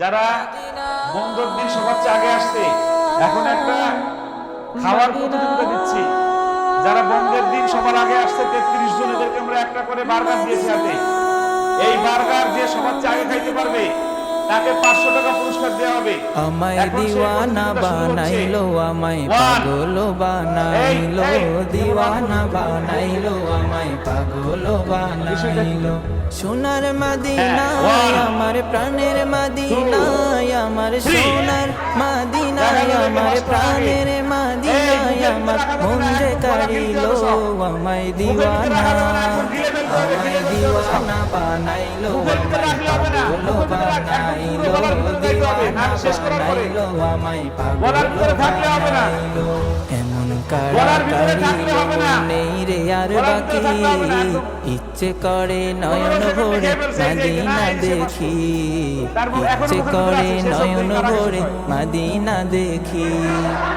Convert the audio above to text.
যারা বন্ধুর দিন সবার চেয়ে আগে আসছে, এখন একটা খাওয়ার প্রতিযোগিতা দিচ্ছি। যারা বন্ধের দিন সবার আগে আসছে, তেত্রিশ জন এদেরকে আমরা একটা করে বার্গার দিয়েছি হাতে। এই বার্গার যে সবার চেয়ে আগে খাইতে পারবে। তাকে পাঁচশো টাকা পুরস্কার দেওয়া হবে আমায় দিওয়ানা। বানাইলো আমায় পাগল বানাইলো দিওয়ানা বানাইলো আমায় পাগল বানাইলো সোনার মাদিনায় হ্যাঁ, আমার প্রাণের মাদিনায় আমার সোনার মাদিনায় আমার প্রাণের। মাদিনায় আমার মন যে কারিলো। আমায় দিওয়ানা আমায়। দিওয়ানা বানাইলো আমায় পাগল বানাইলো ভিতরে যাইতে হবে, দিওয়ানা না শেষ করার পরে। বানাইলো আমায় পাগল গলার ভিতরে থাকলে হবে না। বানাইলো। এমন গলার ভিতরে থাকলে হবে না। নেই রে আর বাকি। ইচ্ছে করে নয়ন ভরে মাদিনা দেখি ইচ্ছে করে নয়ন ভরে মাদিনা দেখি